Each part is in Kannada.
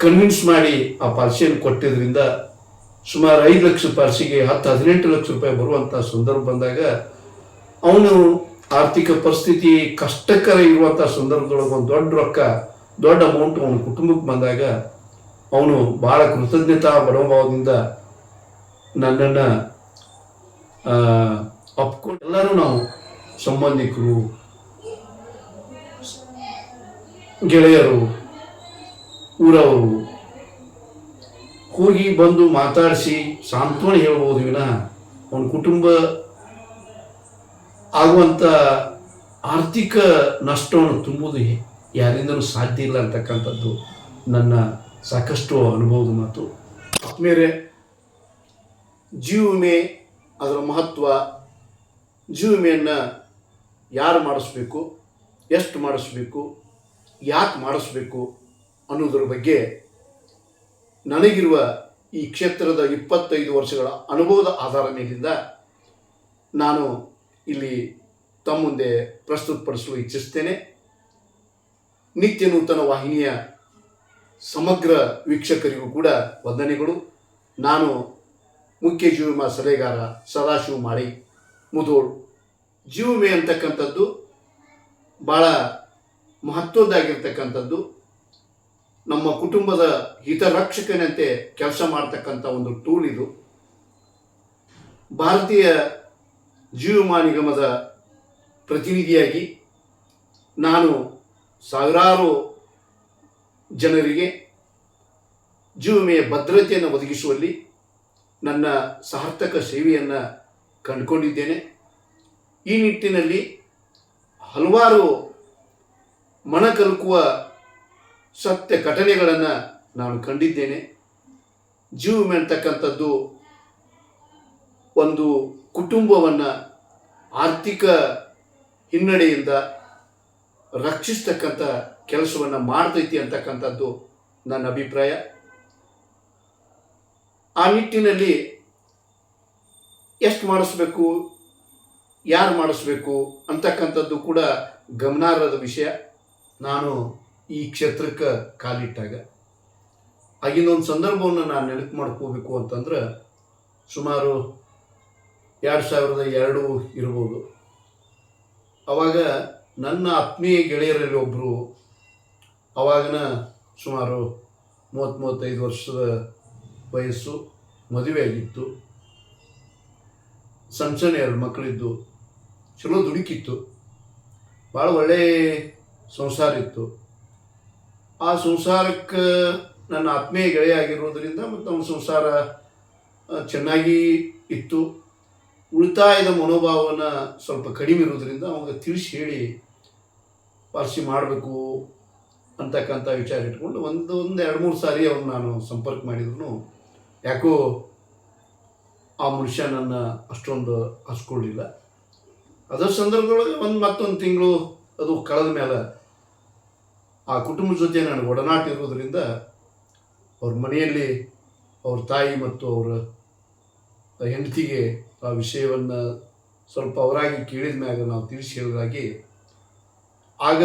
ಕನ್ವಿನ್ಸ್ ಮಾಡಿ ಆ ಪಾಲಿಸಿಯನ್ನು ಕೊಟ್ಟಿದ್ರಿಂದ ಸುಮಾರು ಐದು ಲಕ್ಷ ಪಾಲಿಸಿಗೆ ಹತ್ತು ಹದಿನೆಂಟು ಲಕ್ಷ ರೂಪಾಯಿ ಬರುವಂಥ ಸಂದರ್ಭ ಬಂದಾಗ ಅವನು ಆರ್ಥಿಕ ಪರಿಸ್ಥಿತಿ ಕಷ್ಟಕರ ಇರುವಂಥ ಸಂದರ್ಭದೊಳಗೆ ಒಂದು ದೊಡ್ಡ ರೊಕ್ಕ, ದೊಡ್ಡ ಅಮೌಂಟ್ ಅವನ ಕುಟುಂಬಕ್ಕೆ ಬಂದಾಗ ಅವನು ಬಹಳ ಕೃತಜ್ಞತಾ ಮನೋಭಾವದಿಂದ ನನ್ನನ್ನು ಅಪ್ಕೊಂಡು ಎಲ್ಲರೂ ನಾವು ಸಂಬಂಧಿಕರು, ಗೆಳೆಯರು ಊರವರು ಹೋಗಿ ಬಂದು ಮಾತಾಡಿಸಿ ಸಾಂತ್ವನ ಹೇಳ್ಬೋದು ವಿನ. ಅವನ ಕುಟುಂಬ ಆಗುವಂಥ ಆರ್ಥಿಕ ನಷ್ಟವನ್ನು ತುಂಬುವುದು ಯಾರಿಂದಲೂ ಸಾಧ್ಯ ಇಲ್ಲ ಅಂತಕ್ಕಂಥದ್ದು ನನ್ನ ಸಾಕಷ್ಟು ಅನುಭವದ ಮಾತು. ಆತ್ಮೇಲೆ ಜೀವ ವಿಮೆ ಅದರ ಮಹತ್ವ. ಜೀವ ವಿಮೆಯನ್ನು ಯಾರು ಮಾಡಿಸ್ಬೇಕು? ಎಷ್ಟು ಮಾಡಿಸ್ಬೇಕು? ಯಾಕೆ ಮಾಡಿಸ್ಬೇಕು? ಅನ್ನೋದ್ರ ಬಗ್ಗೆ ನನಗಿರುವ ಈ ಕ್ಷೇತ್ರದ ಇಪ್ಪತ್ತೈದು ವರ್ಷಗಳ ಅನುಭವದ ಆಧಾರ ಮೇಲಿಂದ ನಾನು ಇಲ್ಲಿ ತಮ್ಮ ಮುಂದೆ ಪ್ರಸ್ತುತಪಡಿಸಲು ಇಚ್ಛಿಸ್ತೇನೆ. ನಿತ್ಯ ನೂತನ ವಾಹಿನಿಯ ಸಮಗ್ರ ವೀಕ್ಷಕರಿಗೂ ಕೂಡ ವಂದನೆಗಳು. ನಾನು ಮುಖ್ಯ ಜೀವವಿಮಾ ಸಲಹೆಗಾರ ಸದಾಶಿವ ಮಾಳಿ ಜೀವ ವಿಮೆ ಅಂತಕ್ಕಂಥದ್ದು ಭಾಳ ಮಹತ್ವದ್ದಾಗಿರ್ತಕ್ಕಂಥದ್ದು. ನಮ್ಮ ಕುಟುಂಬದ ಹಿತರಕ್ಷಕನಂತೆ ಕೆಲಸ ಮಾಡ್ತಕ್ಕಂಥ ಒಂದು ಟೂಲ್ ಇದು. ಭಾರತೀಯ ಜೀವವಿಮಾ ನಿಗಮದ ಪ್ರತಿನಿಧಿಯಾಗಿ ನಾನು ಸಾವಿರಾರು ಜನರಿಗೆ ಜೀವವಿಮೆಯ ಭದ್ರತೆಯನ್ನು ಒದಗಿಸುವಲ್ಲಿ ನನ್ನ ಸಾರ್ಥಕ ಸೇವೆಯನ್ನು ಕಂಡುಕೊಂಡಿದ್ದೇನೆ. ಈ ನಿಟ್ಟಿನಲ್ಲಿ ಹಲವಾರು ಮನಕಲುಕುವ ಸತ್ಯ ಘಟನೆಗಳನ್ನು ನಾನು ಕಂಡಿದ್ದೇನೆ. ಜೀವ ವಿಮೆ ಅಂತಕ್ಕಂಥದ್ದು ಒಂದು ಕುಟುಂಬವನ್ನು ಆರ್ಥಿಕ ಹಿನ್ನಡೆಯಿಂದ ರಕ್ಷಿಸ್ತಕ್ಕಂಥ ಕೆಲಸವನ್ನು ಮಾಡ್ತೈತಿ ಅಂತಕ್ಕಂಥದ್ದು ನನ್ನ ಅಭಿಪ್ರಾಯ. ಆ ನಿಟ್ಟಿನಲ್ಲಿ ಎಷ್ಟು ಮಾಡಿಸ್ಬೇಕು, ಯಾರು ಮಾಡಿಸ್ಬೇಕು ಅಂತಕ್ಕಂಥದ್ದು ಕೂಡ ಗಮನಾರ್ಹದ ವಿಷಯ. ನಾನು ಈ ಕ್ಷೇತ್ರಕ್ಕೆ ಕಾಲಿಟ್ಟಾಗ, ಆಗಿನ ಒಂದು ಸಂದರ್ಭವನ್ನು ನಾನು ನೆನಪು ಮಾಡ್ಕೋಬೇಕು ಅಂತಂದ್ರೆ ಸುಮಾರು ಎರಡು ಸಾವಿರದ ಎರಡು ಇರ್ಬೋದು. ಅವಾಗ ನನ್ನ ಆತ್ಮೀಯ ಗೆಳೆಯರಲ್ಲಿ ಒಬ್ಬರು ಅವಾಗಿನ ಸುಮಾರು ಮೂವತ್ತು ಮೂವತ್ತೈದು ವರ್ಷದ ವಯಸ್ಸು, ಮದುವೆ ಆಗಿತ್ತು. ಸಣ್ಣ ಸಣ್ಣ ಎರಡು ಮಕ್ಕಳಿದ್ದು ಚಲೋ ದುಡುಕಿತ್ತು. ಭಾಳ ಒಳ್ಳೆಯ ಸಂಸಾರ ಇತ್ತು. ಆ ಸಂಸಾರಕ್ಕೆ ನನ್ನ ಆತ್ಮೀಯ ಗೆಳೆಯ ಆಗಿರೋದ್ರಿಂದ ಮತ್ತು ಅವನ ಸಂಸಾರ ಚೆನ್ನಾಗಿ ಇತ್ತು. ಉಳಿತಾಯದ ಮನೋಭಾವನ ಸ್ವಲ್ಪ ಕಡಿಮೆ ಇರೋದರಿಂದ ಅವಾಗ ತಿಳಿಸಿ ಹೇಳಿ, ಪಾರ್ಸಿ ಮಾಡಬೇಕು ಅಂತಕ್ಕಂಥ ವಿಚಾರ ಇಟ್ಕೊಂಡು ಒಂದೊಂದು ಒಂದು ಎರಡು, ಮೂರು ಸಾರಿ ಅವ್ನು ನಾನು ಸಂಪರ್ಕ ಮಾಡಿದ್ರು ಯಾಕೋ ಆ ಮನುಷ್ಯ ನನ್ನ ಅಷ್ಟೊಂದು ಹಸ್ಕೊಳ್ಳಿಲ್ಲ. ಅದರ ಸಂದರ್ಭದೊಳಗೆ ಒಂದು ಮತ್ತೊಂದು ತಿಂಗಳು ಅದು ಕಳೆದ ಮೇಲೆ ಆ ಕುಟುಂಬದ ಜೊತೆ ನನಗೆ ಒಡನಾಟ ಇರೋದರಿಂದ ಅವ್ರ ಮನೆಯಲ್ಲಿ ಅವ್ರ ತಾಯಿ ಮತ್ತು ಅವರ ಹೆಂಡತಿಗೆ ಆ ವಿಷಯವನ್ನು ಸ್ವಲ್ಪ ಅವರಾಗಿ ಕೇಳಿದ ಮ್ಯಾಗ ನಾವು ತಿಳಿಸಿ ಹೇಳೋದಾಗಿ ಆಗ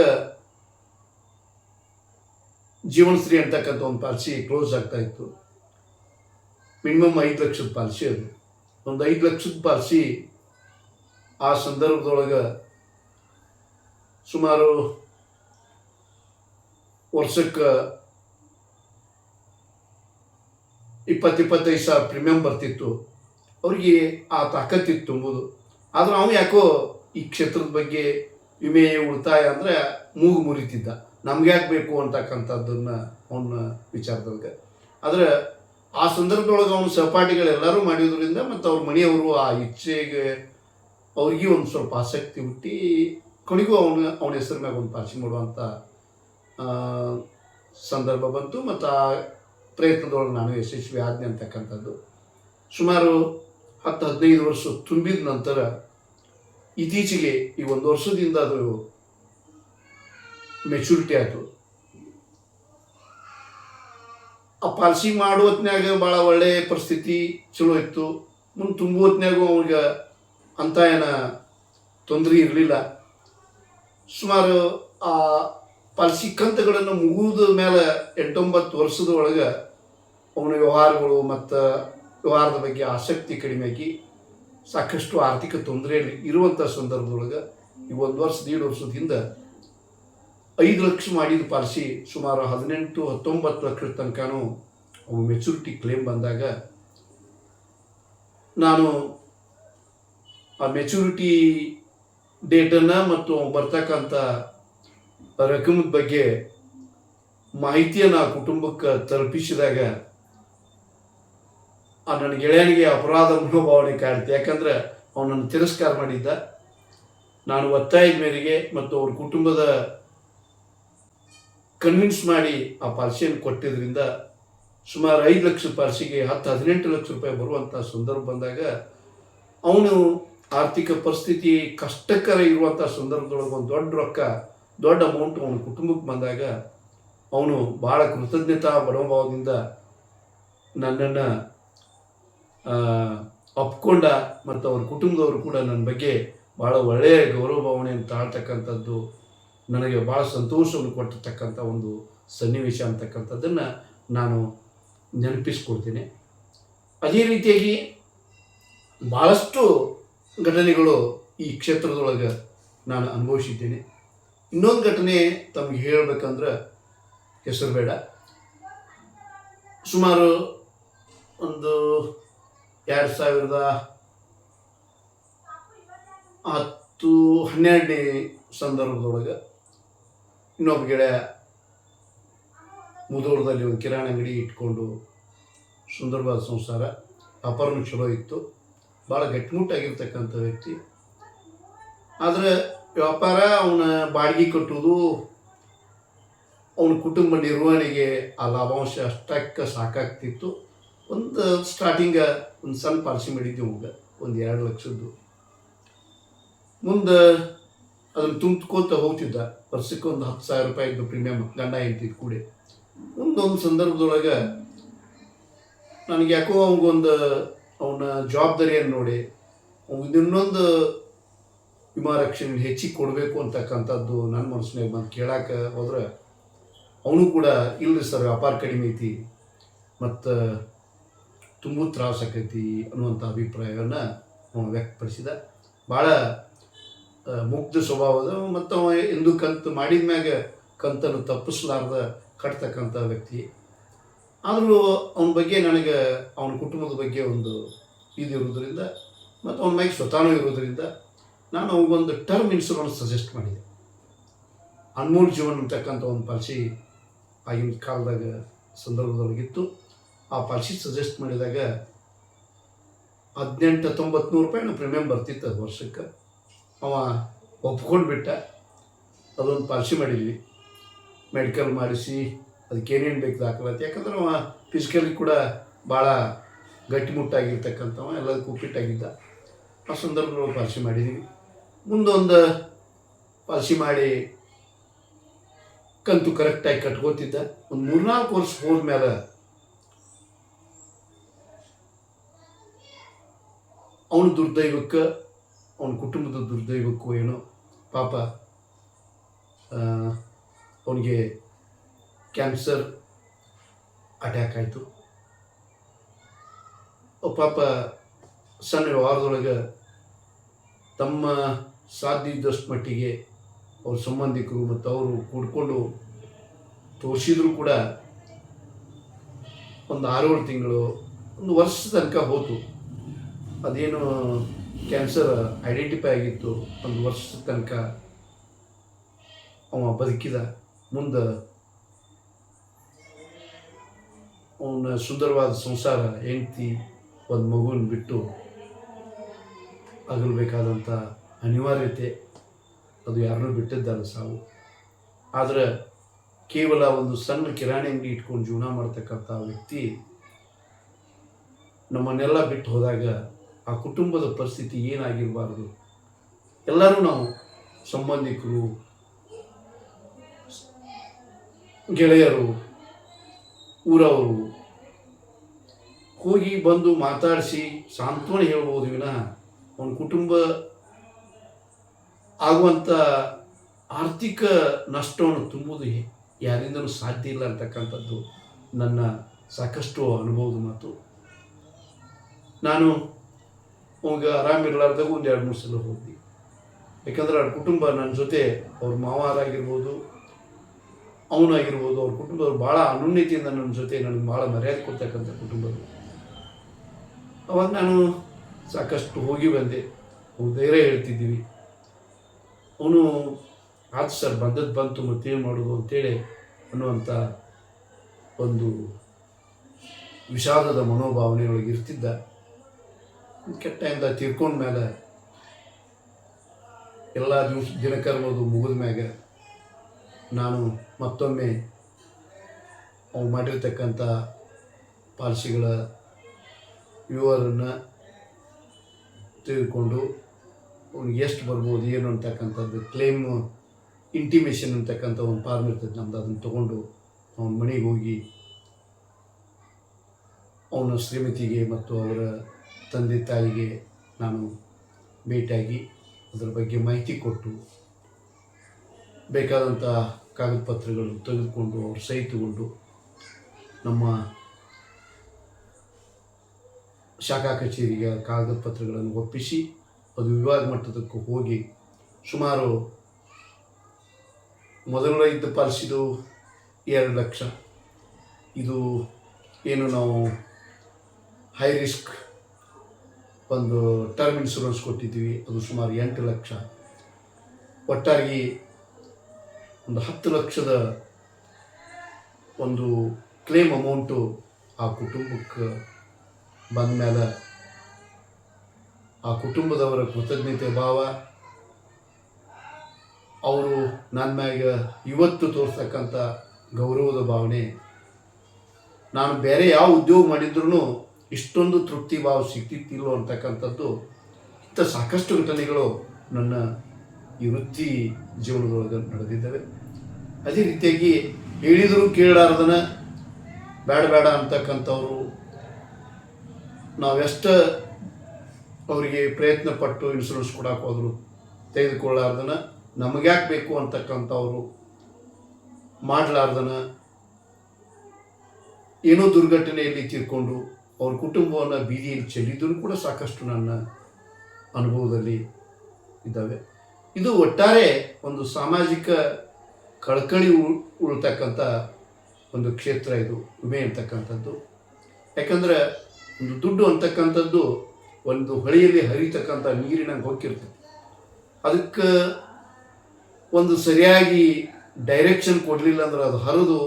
ಜೀವನಶ್ರೀ ಅಂತಕ್ಕಂಥ ಒಂದು ಪಾಲಿಸಿ ಕ್ಲೋಸ್ ಆಗ್ತಾ ಇತ್ತು. ಮಿನಿಮಮ್ ಐದು ಲಕ್ಷದ ಪಾಲಿಸಿ ಅದು. ಒಂದು ಐದು ಲಕ್ಷದ ಪಾಲಿಸಿ ಆ ಸಂದರ್ಭದೊಳಗೆ ಸುಮಾರು ವರ್ಷಕ್ಕೆ ಇಪ್ಪತ್ತು ಇಪ್ಪತ್ತೈದು ಸಾವಿರ ಪ್ರೀಮಿಯಂ ಬರ್ತಿತ್ತು. ಅವ್ರಿಗೆ ಆ ತಾಕತ್ತಿತ್ತು ತುಂಬೋದು ಆದ್ರೆ ಅವನು ಯಾಕೋ ಈ ಕ್ಷೇತ್ರದ ಬಗ್ಗೆ ವಿಮೆ ಉಳಿತಾಯ ಅಂದರೆ ಮೂಗು ಮುರಿತಿದ್ದ. ನಮ್ಗೆ ಯಾಕೆ ಬೇಕು ಅಂತಕ್ಕಂಥದ್ದನ್ನು ಅವನ ವಿಚಾರದೊಳಗೆ ಆದರೆ ಆ ಸಂದರ್ಭದೊಳಗೆ ಅವನ ಸಹಪಾಠಿಗಳೆಲ್ಲರೂ ಮಾಡಿದ್ರಿಂದ ಮತ್ತು ಅವ್ರ ಮನೆಯವರು ಆ ಇಚ್ಛೆಗೆ ಅವ್ರಿಗೆ ಒಂದು ಸ್ವಲ್ಪ ಆಸಕ್ತಿ ಹುಟ್ಟಿ, ಕೊನೆಗೂ ಅವನು, ಅವನ ಹೆಸರು ಮ್ಯಾಗ ಒಂದು ಪಾರ್ಸಿ ಮಾಡುವಂಥ ಸಂದರ್ಭ ಬಂತು ಮತ್ತು ಆ ಪ್ರಯತ್ನದೊಳಗೆ ನಾನು ಯಶಸ್ವಿ ಆಜ್ಞೆ ಅಂತಕ್ಕಂಥದ್ದು. ಸುಮಾರು ಹತ್ತು ಹದಿನೈದು ವರ್ಷ ತುಂಬಿದ ನಂತರ ಇತ್ತೀಚೆಗೆ ಈ ಒಂದು ವರ್ಷದಿಂದ ಅದು ಮೆಚುರಿಟಿ ಆಯಿತು. ಆ ಪಾಲಿಸಿ ಮಾಡೋ ಹೊತ್ನ್ಯಾಗ ಭಾಳ ಒಳ್ಳೆಯ ಪರಿಸ್ಥಿತಿ ಚಲೋ ಇತ್ತು. ಮುಂದೆ ತುಂಬ ಹೊತ್ನ್ಯಾಗೂ ಅವ್ರಿಗೆ ಅಂತ ಏನ ತೊಂದರೆ ಇರಲಿಲ್ಲ. ಸುಮಾರು ಆ ಪಾಲಿಸಿ ಕಂತುಗಳನ್ನು ಮುಗಿದ ಮೇಲೆ ಎಂಟೊಂಬತ್ತು ವರ್ಷದ ಒಳಗೆ ಅವನ ವ್ಯವಹಾರಗಳು ಮತ್ತು ವ್ಯವಹಾರದ ಬಗ್ಗೆ ಆಸಕ್ತಿ ಕಡಿಮೆಯಾಗಿ ಸಾಕಷ್ಟು ಆರ್ಥಿಕ ತೊಂದರೆಯಲ್ಲಿ ಇರುವಂಥ ಸಂದರ್ಭದೊಳಗೆ ಈ ಒಂದು ವರ್ಷ ದೀಡ್ ವರ್ಷದ ಹಿಂದೆ ಐದು ಲಕ್ಷ ಮಾಡಿದ ಪಾಲಿಸಿ ಸುಮಾರು ಹದಿನೆಂಟು, ಹತ್ತೊಂಬತ್ತು ಲಕ್ಷದ ತನಕನೂ ಅವು ಮೆಚುರಿಟಿ ಕ್ಲೇಮ್ ಬಂದಾಗ ನಾನು ಆ ಮೆಚುರಿಟಿ ಡೇಟನ್ನು ಮತ್ತು ಬರ್ತಕ್ಕಂಥ ರಕಮದ ಬಗ್ಗೆ ಮಾಹಿತಿಯನ್ನು ಆ ಕುಟುಂಬಕ್ಕೆ ತಲುಪಿಸಿದಾಗ ಆ ನನ್ನ ಗೆಳೆಯನಿಗೆ ಅಪರಾಧ ಮನೋಭಾವನೆ ಕಾಡುತ್ತೆ. ಯಾಕಂದ್ರೆ ಅವನನ್ನು ತಿರಸ್ಕಾರ ಮಾಡಿದ್ದ. ನಾನು ಒತ್ತಾಯದ ಮೇರೆಗೆ ಮತ್ತು ಅವ್ರ ಕುಟುಂಬದ ಕನ್ವಿನ್ಸ್ ಮಾಡಿ ಆ ಪಾಲಿಸಿಯನ್ನು ಕೊಟ್ಟಿದ್ದರಿಂದ ಸುಮಾರು ಐದು ಲಕ್ಷ ಪಾಲಿಸಿಗೆ ಹತ್ತು ಹದಿನೆಂಟು ಲಕ್ಷ ರೂಪಾಯಿ ಬರುವಂಥ ಸಂದರ್ಭ ಬಂದಾಗ ಅವನು ಆರ್ಥಿಕ ಪರಿಸ್ಥಿತಿ ಕಷ್ಟಕರ ಇರುವಂಥ ಸಂದರ್ಭದೊಳಗೆ ಒಂದು ದೊಡ್ಡ ರೊಕ್ಕ ದೊಡ್ಡ ಅಮೌಂಟ್ ಅವನ ಕುಟುಂಬಕ್ಕೆ ಬಂದಾಗ ಅವನು ಭಾಳ ಕೃತಜ್ಞತಾ ಮನೋಭಾವದಿಂದ ನನ್ನನ್ನು ಒಪ್ಕೊಂಡ ಮತ್ತು ಅವ್ರ ಕುಟುಂಬದವರು ಕೂಡ ನನ್ನ ಬಗ್ಗೆ ಭಾಳ ಒಳ್ಳೆಯ ಗೌರವ ಭಾವನೆಯನ್ನು ತಾಳ್ತಕ್ಕಂಥದ್ದು, ನನಗೆ ಭಾಳ ಸಂತೋಷವನ್ನು ಕೊಟ್ಟಿರ್ತಕ್ಕಂಥ ಒಂದು ಸನ್ನಿವೇಶ ಅಂತಕ್ಕಂಥದ್ದನ್ನು ನಾನು ನೆನಪಿಸ್ಕೊಡ್ತೀನಿ. ಅದೇ ರೀತಿಯಾಗಿ ಭಾಳಷ್ಟು ಘಟನೆಗಳು ಈ ಕ್ಷೇತ್ರದೊಳಗೆ ನಾನು ಅನುಭವಿಸಿದ್ದೇನೆ. ಇನ್ನೊಂದು ಘಟನೆ ತಮಗೆ ಹೇಳಬೇಕಂದ್ರೆ ಹೆಸರು ಬೇಡ. ಸುಮಾರು ಒಂದು ಎರಡು ಸಾವಿರದ ಹತ್ತು ಹನ್ನೆರಡನೇ ಸಂದರ್ಭದೊಳಗೆ ಇನ್ನೊಬ್ಬ ಗೆಳೆಯ ಮುದೂರದಲ್ಲಿ ಒಂದು ಕಿರಾಣಿ ಅಂಗಡಿ ಇಟ್ಕೊಂಡು ಸುಂದರವಾದ ಸಂಸಾರ ಅಪರ್ಣ ಚಲೋ ಇತ್ತು. ಭಾಳ ಗಟ್ಟಿಮುಟ್ಟಾಗಿರ್ತಕ್ಕಂಥ ವ್ಯಕ್ತಿ. ಆದರೆ ವ್ಯಾಪಾರ, ಅವನ ಬಾಡಿಗೆ ಕಟ್ಟುವುದು, ಅವನ ಕುಟುಂಬ ನಿರ್ವಹಣೆಗೆ ಆ ಲಾಭಾಂಶ ಅಷ್ಟಕ್ಕೆ ಸಾಕಾಗ್ತಿತ್ತು. ಒಂದು ಸ್ಟಾರ್ಟಿಂಗ ಒಂದು ಸಣ್ಣ ಪಾಲಿಸಿ ಮಾಡಿದ್ದೆ ಅವಾಗ ಒಂದು ಎರಡು ಲಕ್ಷದ್ದು. ಮುಂದೆ ಅದನ್ನು ತುಂಬ್ಕೋತ ಹೋಗ್ತಿದ್ದ, ವರ್ಷಕ್ಕೆ ಒಂದು ಹತ್ತು ಸಾವಿರ ರೂಪಾಯಿದ್ದು ಪ್ರೀಮಿಯಮ್ ಗಂಡ ಹೆಂಡ್ತಿದ್ ಕೂಡಿ. ಮುಂದೊಂದು ಸಂದರ್ಭದೊಳಗೆ ನನಗೆ ಯಾಕೋ ಅವನಿಗೊಂದು ಅವನ ಜವಾಬ್ದಾರಿಯನ್ನು ನೋಡಿ ಅವ್ನಿಗೆ ಇನ್ನೊಂದು ವಿಮಾ ರಕ್ಷಣೆ ಹೆಚ್ಚಿಗೆ ಕೊಡಬೇಕು ಅಂತಕ್ಕಂಥದ್ದು ನನ್ನ ಮನಸ್ಸಿನಾಗ ಬಂದು ಕೇಳಕ್ಕೆ ಹೋದ್ರೆ ಅವನು ಕೂಡ ಇಲ್ಲರಿ ಸರ್ ವ್ಯಾಪಾರ ಕಡಿಮೆ ಐತಿ, ಮತ್ತು ತುಂಬ ತ್ರಾಸ ಆಕೈತಿ ಅನ್ನುವಂಥ ಅಭಿಪ್ರಾಯವನ್ನು ಅವನು ವ್ಯಕ್ತಪಡಿಸಿದ. ಭಾಳ ಮುಗ್ಧ ಸ್ವಭಾವದ ಮತ್ತು ಅವ ಎಂದು ಕಂತು ಮಾಡಿದ ಮ್ಯಾಗ ಕಂತನ್ನು ತಪ್ಪಿಸಲಾರ್ದ ಕಟ್ತಕ್ಕಂಥ ವ್ಯಕ್ತಿ. ಆದರೂ ಅವನ ಬಗ್ಗೆ ನನಗೆ, ಅವನ ಕುಟುಂಬದ ಬಗ್ಗೆ ಒಂದು ಇದು ಇರೋದ್ರಿಂದ ಮತ್ತು ಅವನ ಮೈಗೆ ಸ್ವತಃನೂ ಇರೋದ್ರಿಂದ ನಾನು ಒಂದು ಟರ್ಮ್ ಇನ್ಶೂರೆನ್ಸ್ ಸಜೆಸ್ಟ್ ಮಾಡಿದೆ. ಅನ್ಮೋಲ್ ಜೀವನ್ ಅಂತಕ್ಕಂಥ ಒಂದು ಪಾಲಿಸಿ ಆಗಿನ ಕಾಲದಾಗ ಸಂದರ್ಭದೊಳಗಿತ್ತು. ಆ ಪಾಲಿಸಿ ಸಜೆಸ್ಟ್ ಮಾಡಿದಾಗ ಹದಿನೆಂಟು ಹತ್ತೊಂಬತ್ತು ನೂರು ರೂಪಾಯಿ ಪ್ರೀಮಿಯಮ್ ಬರ್ತಿತ್ತು ಅದು ವರ್ಷಕ್ಕೆ. ಅವ ಒಪ್ಕೊಂಡು ಬಿಟ್ಟ ಅದೊಂದು ಪಾಲಿಸಿ ಮಾಡಿದ್ವಿ. ಮೆಡಿಕಲ್ ಮಾಡಿಸಿ, ಅದಕ್ಕೆ ಏನೇನು ಬೇಕು ದಾಖಲಾತಿ. ಯಾಕಂದ್ರೆ ಅವ ಫಿಸಿಕಲಿ ಕೂಡ ಭಾಳ ಗಟ್ಟಿಮುಟ್ಟಾಗಿರ್ತಕ್ಕಂಥವ, ಎಲ್ಲದಕ್ಕೂ ಫಿಟ್ಟಾಗಿದ್ದ ಆ ಸಂದರ್ಭದಲ್ಲಿ ಪಾಲಿಸಿ ಮಾಡಿದ್ದೀವಿ ಮುಂದೊಂದು ಪಾಲಿಸಿ ಮಾಡಿ ಕಂತು ಕರೆಕ್ಟಾಗಿ ಕಟ್ಕೋತಿದ್ದ. ಒಂದು ಮೂರ್ನಾಲ್ಕು ವರ್ಷ ಹೋದ್ಮೇಲೆ ಅವನ ದುರ್ದೈವಕ್ಕೆ, ಅವನ ಕುಟುಂಬದ ದುರ್ದೈವಕ್ಕೂ ಏನೋ ಪಾಪ ಅವನಿಗೆ ಕ್ಯಾನ್ಸರ್ ಅಟ್ಯಾಕ್ ಆಯಿತು. ಪಾಪ ಸಣ್ಣ ವಾರದೊಳಗೆ ತಮ್ಮ ಸಾಧ್ಯ ಇದ್ದಷ್ಟು ಮಟ್ಟಿಗೆ ಅವ್ರ ಸಂಬಂಧಿಕರು ಮತ್ತು ಅವರು ಕೂಡ್ಕೊಂಡು ತೋರಿಸಿದ್ರು ಕೂಡ ಒಂದು ಆರೇಳು ತಿಂಗಳು, ಒಂದು ವರ್ಷ ತನಕ ಹೋತು. ಅದೇನು ಕ್ಯಾನ್ಸರ್ ಐಡೆಂಟಿಫೈ ಆಗಿತ್ತು, ಒಂದು ವರ್ಷದ ತನಕ ಅವ ಬದುಕಿದ. ಮುಂದೆ ಅವನ ಸುಂದರವಾದ ಸಂಸಾರ, ಹೆಂಡ್ತಿ, ಒಂದು ಮಗುವನ್ನು ಬಿಟ್ಟು ಆಗಲ್ಬೇಕಾದಂಥ ಅನಿವಾರ್ಯತೆ ಅದು ಯಾರನ್ನೂ ಬಿಟ್ಟಿದ್ದಲ್ಲ ಸಾವು. ಆದರೆ ಕೇವಲ ಒಂದು ಸಣ್ಣ ಕಿರಾಣಿ ಅಂಗಡಿ ಇಟ್ಕೊಂಡು ಜೀವನ ಮಾಡ್ತಕ್ಕಂಥ ವ್ಯಕ್ತಿ ನಮ್ಮನ್ನೆಲ್ಲ ಬಿಟ್ಟು ಹೋದಾಗ ಆ ಕುಟುಂಬದ ಪರಿಸ್ಥಿತಿ ಏನಾಗಿರಬಾರ್ದು? ಎಲ್ಲರೂ ನಾವು ಸಂಬಂಧಿಕರು, ಗೆಳೆಯರು, ಊರವರು ಹೋಗಿ ಬಂದು ಮಾತಾಡಿಸಿ ಸಾಂತ್ವನ ಹೇಳ್ಬೋದು ವಿನ. ಅವನ ಕುಟುಂಬ ಆಗುವಂಥ ಆರ್ಥಿಕ ನಷ್ಟವನ್ನು ತುಂಬುವುದು ಯಾರಿಂದಲೂ ಸಾಧ್ಯ ಇಲ್ಲ ಅಂತಕ್ಕಂಥದ್ದು ನನ್ನ ಸಾಕಷ್ಟು ಅನುಭವದ ಮಾತು. ನಾನು ಅವಾಗ ಆರಾಮಿರಲಾರ್ದಾಗ ಒಂದು ಎರಡು ಮೂರು ಸಲ ಹೋದ್ವಿ. ಯಾಕಂದರೆ ಅವ್ರ ಕುಟುಂಬ ನನ್ನ ಜೊತೆ ಅವ್ರ ಮಾವಾರಾಗಿರ್ಬೋದು, ಅವನಾಗಿರ್ಬೋದು, ಅವ್ರ ಕುಟುಂಬದವ್ರು ಭಾಳ ಅನುನ್ನತಿಯಿಂದ ನನ್ನ ಜೊತೆ ನನಗೆ ಭಾಳ ಮರ್ಯಾದೆ ಕೊಡ್ತಕ್ಕಂಥ ಕುಟುಂಬದವರು. ಅವಾಗ ನಾನು ಸಾಕಷ್ಟು ಹೋಗಿ ಬಂದೆ. ಧೈರ್ಯ ಹೇಳ್ತಿದ್ದೀವಿ. ಅವನು ಆಯ್ತು ಸರ್ ಬಂದದ್ದು ಬಂತು ಮತ್ತೇನು ಮಾಡೋದು ಅಂತೇಳಿ ಅನ್ನುವಂಥ ಒಂದು ವಿಷಾದದ ಮನೋಭಾವನೆಯೊಳಗೆ ಇರ್ತಿದ್ದ. ಕೆಟ್ಟಯಿಂದ ತೀರ್ಕೊಂಡ ಮೇಲೆ ಎಲ್ಲ ದಿವಸ ದಿನಕರ್ಮದು ಮುಗಿದ ಮ್ಯಾಗ ನಾನು ಮತ್ತೊಮ್ಮೆ ಅವು ಮಾಡಿರ್ತಕ್ಕಂಥ ಪಾಲಿಸಿಗಳ ವಿವರನ್ನು ತೆಗೆದುಕೊಂಡು ಅವ್ನಿಗೆ ಎಷ್ಟು ಬರ್ಬೋದು, ಏನು ಅಂತಕ್ಕಂಥದ್ದು ಕ್ಲೇಮ್ ಇಂಟಿಮೇಷನ್ ಅಂತಕ್ಕಂಥ ಒಂದು ಫಾರ್ಮ್ ಇರ್ತದೆ. ನಮ್ದು ಅದನ್ನು ತೊಗೊಂಡು ಅವನ ಮನೆಗೆ ಹೋಗಿ ಅವನ ಶ್ರೀಮತಿಗೆ ಮತ್ತು ಅವರ ತಂದೆ ತಾಯಿಗೆ ನಾನು ಭೇಟಿಯಾಗಿ ಅದರ ಬಗ್ಗೆ ಮಾಹಿತಿ ಕೊಟ್ಟು ಬೇಕಾದಂಥ ಕಾಗದ ಪತ್ರಗಳು ತೆಗೆದುಕೊಂಡು ಅವ್ರ ಸಹಿ ತಗೊಂಡು ನಮ್ಮ ಶಾಖಾ ಕಚೇರಿಗೆ ಕಾಗದ ಪತ್ರಗಳನ್ನು ಒಪ್ಪಿಸಿ ಅದು ವಿಭಾಗ ಮಟ್ಟದಕ್ಕೂ ಹೋಗಿ ಸುಮಾರು ಮೊದಲ ಇದ್ದ ಪಾಲಿಸಿದು ಎರಡು ಲಕ್ಷ. ಇದು ಏನು ನಾವು ಹೈ ರಿಸ್ಕ್ ಒಂದು ಟರ್ಮ್ ಇನ್ಶೂರೆನ್ಸ್ ಕೊಟ್ಟಿದ್ದೀವಿ. ಅದು ಸುಮಾರು ಎಂಟು ಲಕ್ಷ. ಒಟ್ಟಾಗಿ ಒಂದು ಹತ್ತು ಲಕ್ಷದ ಒಂದು ಕ್ಲೇಮ್ ಅಮೌಂಟು ಆ ಕುಟುಂಬಕ್ಕೆ ಬಂದ ಮೇಲೆ ಆ ಕುಟುಂಬದವರ ಕೃತಜ್ಞತೆ ಭಾವ. ಅವರು ನನ್ನ ಮ್ಯಾಗ ಇವತ್ತು ತೋರಿಸ್ತಕ್ಕಂಥ ಗೌರವದ ಭಾವನೆ. ನಾನು ಬೇರೆ ಯಾವ ಉದ್ಯೋಗ ಮಾಡಿದ್ರೂ ಇಷ್ಟೊಂದು ತೃಪ್ತಿ ಭಾವ ಸಿಗ್ತಿತ್ತಿಲ್ಲೋ ಅಂತಕ್ಕಂಥದ್ದು ಇಂಥ ಸಾಕಷ್ಟು ಘಟನೆಗಳು ನನ್ನ ಈ ವೃತ್ತಿ ಜೀವನದೊಳಗೆ ನಡೆದಿದ್ದಾವೆ. ಅದೇ ರೀತಿಯಾಗಿ ಹೇಳಿದರೂ ಕೇಳಾರ್ದನ ಬೇಡ ಬೇಡ ಅಂತಕ್ಕಂಥವ್ರು. ನಾವೆಷ್ಟು ಅವರಿಗೆ ಪ್ರಯತ್ನ ಪಟ್ಟು ಇನ್ಸೂರೆನ್ಸ್ ಕೊಡಕ್ಕೆ ಹೋದರು ತೆಗೆದುಕೊಳ್ಳಾರ್ದನ ನಮಗ್ಯಾಕೆ ಬೇಕು ಅಂತಕ್ಕಂಥವ್ರು ಮಾಡಲಾರ್ದನ, ಏನೋ ದುರ್ಘಟನೆಯಲ್ಲಿ ತೀರ್ಕೊಂಡು ಅವ್ರ ಕುಟುಂಬವನ್ನು ಬೀದಿಯಲ್ಲಿ ಚೆಲ್ಲಿದ್ದರೂ ಕೂಡ ಸಾಕಷ್ಟು ನನ್ನ ಅನುಭವದಲ್ಲಿ ಇದ್ದಾವೆ. ಇದು ಒಟ್ಟಾರೆ ಒಂದು ಸಾಮಾಜಿಕ ಕಳಕಳಿ ಉಳ್ ಉಳ್ತಕ್ಕಂಥ ಒಂದು ಕ್ಷೇತ್ರ ಇದು, ವಿಮೆ ಅಂತಕ್ಕಂಥದ್ದು. ಯಾಕಂದ್ರೆ ಒಂದು ದುಡ್ಡು ಅಂತಕ್ಕಂಥದ್ದು ಒಂದು ಹೊಳೆಯಲ್ಲಿ ಹರಿತಕ್ಕಂಥ ನೀರಿನ ಹೋಗಿರ್ತದೆ ಅದಕ್ಕೆ ಒಂದು ಸರಿಯಾಗಿ ಡೈರೆಕ್ಷನ್ ಕೊಡಲಿಲ್ಲ ಅಂದ್ರೆ ಅದು ಹರಿದು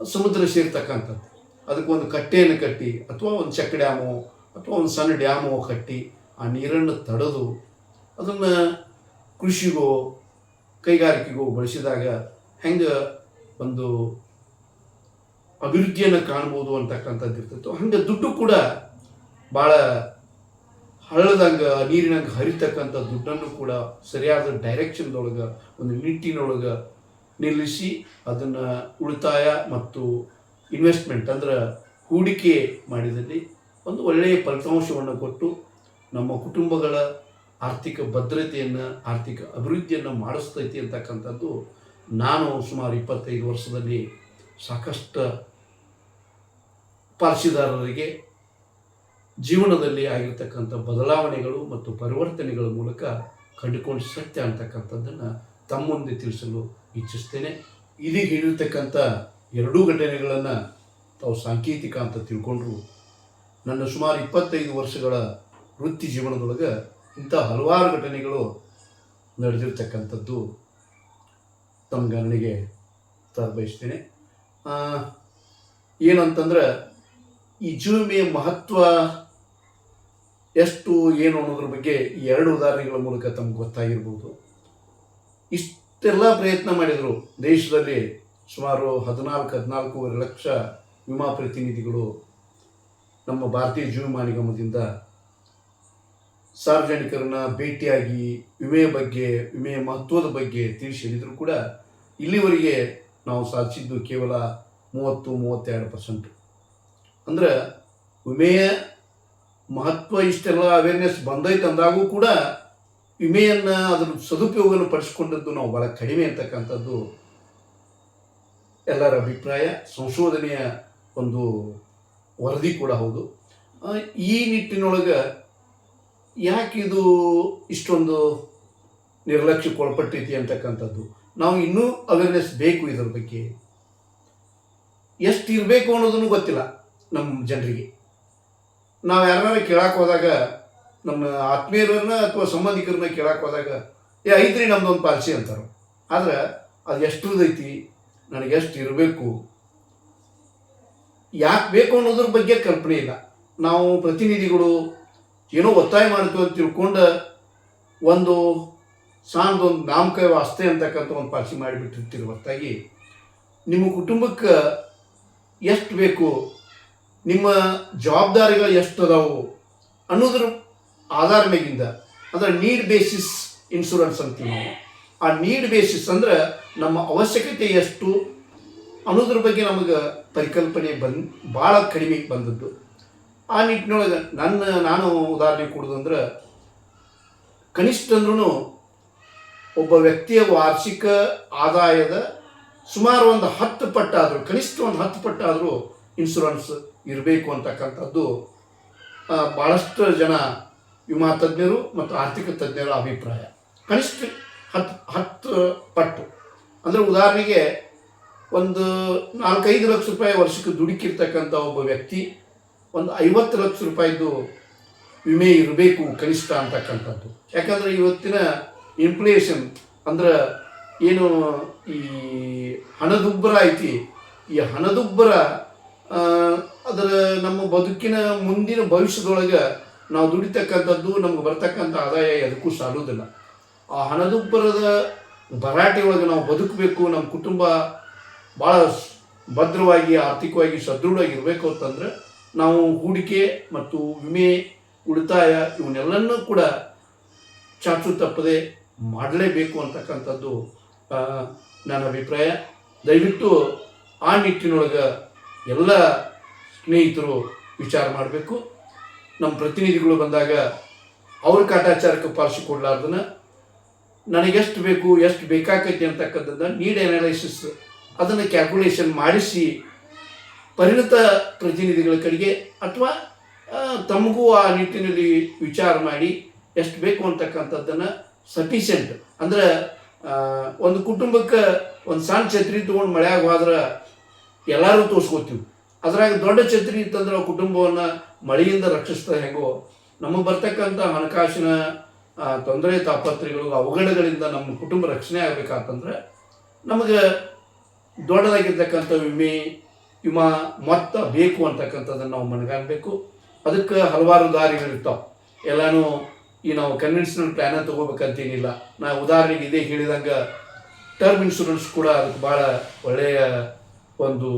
ಸಮುದ್ರ ಸೇರ್ತಕ್ಕಂಥದ್ದು. ಅದಕ್ಕೆ ಒಂದು ಕಟ್ಟೆಯನ್ನು ಕಟ್ಟಿ, ಅಥವಾ ಒಂದು ಚೆಕ್ ಡ್ಯಾಮು, ಅಥವಾ ಒಂದು ಸಣ್ಣ ಡ್ಯಾಮು ಕಟ್ಟಿ, ಆ ನೀರನ್ನು ತಡೆದು ಅದನ್ನು ಕೃಷಿಗೋ, ಕೈಗಾರಿಕೆಗೋ ಬಳಸಿದಾಗ ಹೆಂಗೆ ಒಂದು ಅಭಿವೃದ್ಧಿಯನ್ನು ಕಾಣ್ಬೋದು ಅಂತಕ್ಕಂಥದ್ದು ಇರ್ತಿತ್ತು ಹಂಗೆ ದುಡ್ಡು ಕೂಡ ಭಾಳ ಹಳ್ಳದಂಗೆ, ನೀರಿನಂಗೆ ಹರಿತಕ್ಕಂಥ ದುಡ್ಡನ್ನು ಕೂಡ ಸರಿಯಾದ ಡೈರೆಕ್ಷನ್ದೊಳಗೆ ಒಂದು ನಿಟ್ಟಿನೊಳಗೆ ನಿಲ್ಲಿಸಿ ಅದನ್ನು ಉಳಿತಾಯ ಮತ್ತು ಇನ್ವೆಸ್ಟ್ಮೆಂಟ್ ಅಂದ್ರೆ ಹೂಡಿಕೆ ಮಾಡಿದಲ್ಲಿ ಒಂದು ಒಳ್ಳೆಯ ಫಲಿತಾಂಶವನ್ನು ಕೊಟ್ಟು ನಮ್ಮ ಕುಟುಂಬಗಳ ಆರ್ಥಿಕ ಭದ್ರತೆಯನ್ನು, ಆರ್ಥಿಕ ಅಭಿವೃದ್ಧಿಯನ್ನು ಮಾಡಿಸ್ತೈತಿ ಅಂತಕ್ಕಂಥದ್ದು ನಾನು ಸುಮಾರು ಇಪ್ಪತ್ತೈದು ವರ್ಷದಲ್ಲಿ ಸಾಕಷ್ಟು ಪಾಲಿಸಿದಾರರಿಗೆ ಜೀವನದಲ್ಲಿ ಆಗಿರ್ತಕ್ಕಂಥ ಬದಲಾವಣೆಗಳು ಮತ್ತು ಪರಿವರ್ತನೆಗಳ ಮೂಲಕ ಕಂಡುಕೊಂಡು ಸತ್ಯ ಅಂತಕ್ಕಂಥದ್ದನ್ನು ತಮ್ಮೊಂದಿ ತಿಳಿಸಲು ಇಚ್ಛಿಸ್ತೇನೆ. ಇದೀಗ ಹೇಳಿರ್ತಕ್ಕಂಥ ಎರಡೂ ಘಟನೆಗಳನ್ನು ತಾವು ಸಾಂಕೇತಿಕ ಅಂತ ತಿಳ್ಕೊಂಡ್ರು. ನನ್ನ ಸುಮಾರು ಇಪ್ಪತ್ತೈದು ವರ್ಷಗಳ ವೃತ್ತಿ ಜೀವನದೊಳಗೆ ಇಂಥ ಹಲವಾರು ಘಟನೆಗಳು ನಡೆದಿರ್ತಕ್ಕಂಥದ್ದು ತಮ್ಮ ಗಮನಿಗೆ ತರಬಯಸ್ತೇನೆ. ಆ, ಏನಂತಂದ್ರೆ ಈ ಜೀವವಿಮೆಯ ಮಹತ್ವ ಎಷ್ಟು ಏನು ಅನ್ನೋದ್ರ ಬಗ್ಗೆ ಈ ಎರಡು ಉದಾಹರಣೆಗಳ ಮೂಲಕ ತಮ್ಗೆ ಗೊತ್ತಾಗಿರ್ಬೋದು. ಇಷ್ಟೆಲ್ಲ ಪ್ರಯತ್ನ ಮಾಡಿದರು ದೇಶದಲ್ಲಿ ಸುಮಾರು ಹದಿನಾಲ್ಕು, ಹದಿನಾಲ್ಕೂವರೆ ಲಕ್ಷ ವಿಮಾ ಪ್ರತಿನಿಧಿಗಳು ನಮ್ಮ ಭಾರತೀಯ ಜೀವ ವಿಮಾ ನಿಗಮದಿಂದ ಸಾರ್ವಜನಿಕರನ್ನ ಭೇಟಿಯಾಗಿ ವಿಮೆಯ ಬಗ್ಗೆ, ವಿಮೆಯ ಮಹತ್ವದ ಬಗ್ಗೆ ತಿಳಿಸಿ ಹೇಳಿದ್ರು ಕೂಡ ಇಲ್ಲಿವರೆಗೆ ನಾವು ಸಾಧಿಸಿದ್ದು ಕೇವಲ ಮೂವತ್ತು, ಮೂವತ್ತೆರಡು ಪರ್ಸೆಂಟ್. ಅಂದ್ರೆ ವಿಮೆಯ ಮಹತ್ವ ಇಷ್ಟೆಲ್ಲ ಅವೇರ್ನೆಸ್ ಬಂದೈತೆ ಅಂದಾಗೂ ಕೂಡ ವಿಮೆಯನ್ನು ಅದರ ಸದುಪಯೋಗವನ್ನು ಪಡಿಸ್ಕೊಂಡದ್ದು ನಾವು ಭಾಳ ಕಡಿಮೆ ಅಂತಕ್ಕಂಥದ್ದು ಎಲ್ಲರ ಅಭಿಪ್ರಾಯ, ಸಂಶೋಧನೆಯ ಒಂದು ವರದಿ ಕೂಡ ಹೌದು. ಈ ನಿಟ್ಟಿನೊಳಗೆ ಯಾಕೆ ಇದು ಇಷ್ಟೊಂದು ನಿರ್ಲಕ್ಷ್ಯಕ್ಕೆ ಒಳಪಟ್ಟೈತಿ ಅಂತಕ್ಕಂಥದ್ದು? ನಾವು ಇನ್ನೂ ಅವೇರ್ನೆಸ್ ಬೇಕು ಇದರ ಬಗ್ಗೆ. ಎಷ್ಟು ಇರಬೇಕು ಅನ್ನೋದನ್ನು ಗೊತ್ತಿಲ್ಲ ನಮ್ಮ ಜನರಿಗೆ. ನಾವು ಯಾರನ್ನ ಕೇಳಕ್ಕೆ ಹೋದಾಗ ನಮ್ಮ ಆತ್ಮೀಯರನ್ನ ಅಥವಾ ಸಂಬಂಧಿಕರನ್ನ ಕೇಳಕ್ಕೆ ಹೋದಾಗ, ಏ, ಐತ್ರಿ ನಮ್ದೊಂದು ಪಾಲಿಸಿ ಅಂತಾರೆ. ಆದ್ರೆ ಅದು ಎಷ್ಟ್ರದೈತಿ, ನನಗೆ ಎಷ್ಟು ಇರಬೇಕು, ಯಾಕೆ ಬೇಕು ಅನ್ನೋದ್ರ ಬಗ್ಗೆ ಕಲ್ಪನೆ ಇಲ್ಲ. ನಾವು ಪ್ರತಿನಿಧಿಗಳು ಏನೋ ಒತ್ತಾಯ ಮಾಡ್ತೀವಿ ಅಂತ ತಿಳ್ಕೊಂಡು ಒಂದು ಸಾಂದೊಂದು ನಾಮಕ ವಾಸ್ತೆ ಅಂತಕ್ಕಂಥ ಒಂದು ಪಾಲಿಸಿ ಮಾಡಿಬಿಟ್ಟಿರ್ತೀರಿ ಹೊರತಾಗಿ ನಿಮ್ಮ ಕುಟುಂಬಕ್ಕೆ ಎಷ್ಟು ಬೇಕು ನಿಮ್ಮ ಜವಾಬ್ದಾರಿಗಳು ಎಷ್ಟು ಅದಾವು ಅನ್ನೋದ್ರ ಆಧಾರ ಮೇಲಿಂದ ಅಂದ್ರೆ ನೀಡ್ ಬೇಸಿಸ್ ಇನ್ಶೂರೆನ್ಸ್ ಅಂತೀವಿ ನಾವು. ಆ ನೀಡ್ ಬೇಸಿಸ್ ಅಂದ್ರೆ ನಮ್ಮ ಅವಶ್ಯಕತೆ ಎಷ್ಟು ಅನ್ನೋದ್ರ ಬಗ್ಗೆ ನಮಗೆ ಪರಿಕಲ್ಪನೆ ಬಂದ್ ಭಾಳ ಕಡಿಮೆ ಬಂದದ್ದು. ಆ ನಿಟ್ಟಿನೊಳಗೆ ನನ್ನ, ನಾನು ಉದಾಹರಣೆ ಕೊಡೋದಂದ್ರೆ ಕನಿಷ್ಠ ಅಂದ್ರೂ ಒಬ್ಬ ವ್ಯಕ್ತಿಯ ವಾರ್ಷಿಕ ಆದಾಯದ ಸುಮಾರು ಒಂದು ಹತ್ತು ಪಟ್ಟಾದರೂ, ಕನಿಷ್ಠ ಒಂದು ಹತ್ತು ಪಟ್ಟಾದರೂ ಇನ್ಶೂರೆನ್ಸ್ ಇರಬೇಕು ಅಂತಕ್ಕಂಥದ್ದು ಭಾಳಷ್ಟು ಜನ ವಿಮಾ ತಜ್ಞರು ಮತ್ತು ಆರ್ಥಿಕ ತಜ್ಞರ ಅಭಿಪ್ರಾಯ. ಕನಿಷ್ಠ ಹತ್ತು ಹತ್ತು ಪಟ್ಟು. ಅಂದರೆ ಉದಾಹರಣೆಗೆ ಒಂದು ನಾಲ್ಕೈದು ಲಕ್ಷ ರೂಪಾಯಿ ವರ್ಷಕ್ಕೆ ದುಡುಕಿರ್ತಕ್ಕಂಥ ಒಬ್ಬ ವ್ಯಕ್ತಿ, ಒಂದು ಐವತ್ತು ಲಕ್ಷ ರೂಪಾಯಿದು ವಿಮೆ ಇರಬೇಕು ಕನಿಷ್ಠ ಅಂತಕ್ಕಂಥದ್ದು. ಯಾಕಂದರೆ ಇವತ್ತಿನ ಇನ್ಫ್ಲೇಷನ್ ಅಂದ್ರೆ ಏನು ಈ ಹಣದುಬ್ಬರ ಐತಿ. ಈ ಹಣದುಬ್ಬರ ಅದರ ನಮ್ಮ ಬದುಕಿನ ಮುಂದಿನ ಭವಿಷ್ಯದೊಳಗೆ ನಾವು ದುಡಿತಕ್ಕಂಥದ್ದು, ನಮ್ಗೆ ಬರ್ತಕ್ಕಂಥ ಆದಾಯ ಎದಕ್ಕೂ ಸಾಲುವುದಿಲ್ಲ. ಆ ಹಣದುಬ್ಬರದ ಭರಾಟೆ ಒಳಗೆ ನಾವು ಬದುಕಬೇಕು, ನಮ್ಮ ಕುಟುಂಬ ಭಾಳ ಭದ್ರವಾಗಿ, ಆರ್ಥಿಕವಾಗಿ ಸದೃಢವಾಗಿರಬೇಕು ಅಂತಂದ್ರೆ, ನಾವು ಹೂಡಿಕೆ ಮತ್ತು ವಿಮೆ, ಉಳಿತಾಯ ಇವನ್ನೆಲ್ಲನೂ ಕೂಡ ಚಾಚು ತಪ್ಪದೆ ಮಾಡಲೇಬೇಕು ಅಂತಕ್ಕಂಥದ್ದು ನನ್ನ ಅಭಿಪ್ರಾಯ. ದಯವಿಟ್ಟು ಆ ನಿಟ್ಟಿನೊಳಗೆ ಎಲ್ಲ ಸ್ನೇಹಿತರು ವಿಚಾರ ಮಾಡಬೇಕು. ನಮ್ಮ ಪ್ರತಿನಿಧಿಗಳು ಬಂದಾಗ ಅವ್ರ ಕಾಟಾಚಾರಕ್ಕೆ ಪಾಲಿಸಿ ಕೊಡಲಾರ್ದನ ನನಗೆಷ್ಟು ಬೇಕು, ಎಷ್ಟು ಬೇಕಾಕೈತಿ ಅಂತಕ್ಕಂಥದ್ದನ್ನು ನೀಡ್ ಅನಾಲಿಸಿಸ್ ಅದನ್ನು ಕ್ಯಾಲ್ಕುಲೇಷನ್ ಮಾಡಿಸಿ ಪರಿಣಿತ ಪ್ರತಿನಿಧಿಗಳ ಕಡೆಗೆ ಅಥವಾ ತಮಗೂ ಆ ನಿಟ್ಟಿನಲ್ಲಿ ವಿಚಾರ ಮಾಡಿ ಎಷ್ಟು ಬೇಕು ಅಂತಕ್ಕಂಥದ್ದನ್ನು ಸಫಿಷಿಯೆಂಟ್ ಅಂದ್ರೆ ಒಂದು ಕುಟುಂಬಕ್ಕೆ ಒಂದು ಸಣ್ಣ ಛತ್ರಿ ತೊಗೊಂಡು ಮಳೆಯಾಗ ಹೋದ್ರೆ ಎಲ್ಲರೂ ತೋರಿಸ್ಕೋತೀವಿ. ಅದ್ರಾಗ ದೊಡ್ಡ ಛತ್ರಿ ಇತ್ತಂದ್ರೆ ಕುಟುಂಬವನ್ನು ಮಳೆಯಿಂದ ರಕ್ಷಿಸ್ತಾ ಹೆಂಗೋ, ನಮಗೆ ಬರ್ತಕ್ಕಂಥ ಹಣಕಾಸಿನ ತೊಂದರೆ ತಾಪತ್ರೆಗಳು, ಅವಘಡಗಳಿಂದ ನಮ್ಮ ಕುಟುಂಬ ರಕ್ಷಣೆ ಆಗಬೇಕಾತಂದ್ರೆ ನಮಗೆ ದೊಡ್ಡದಾಗಿರ್ತಕ್ಕಂಥ ವಿಮೆ, ವಿಮಾ ಮೊತ್ತ ಬೇಕು ಅಂತಕ್ಕಂಥದ್ದನ್ನು ನಾವು ಮನಗಾಣಬೇಕು ಅದಕ್ಕೆ ಹಲವಾರು ದಾರಿಗಳಿರ್ತಾವೆ ಎಲ್ಲಾನು ಈ ನಾವು ಕನ್ವೆನ್ಷನಲ್ ಪ್ಲ್ಯಾನ ತೊಗೋಬೇಕಂತೇನಿಲ್ಲ. ನಾ ಉದಾಹರಣೆಗೆ ಇದೇ ಹೇಳಿದಂಗೆ ಟರ್ಮ್ ಇನ್ಶೂರೆನ್ಸ್ ಕೂಡ ಅದಕ್ಕೆ ಭಾಳ ಒಳ್ಳೆಯ ಒಂದು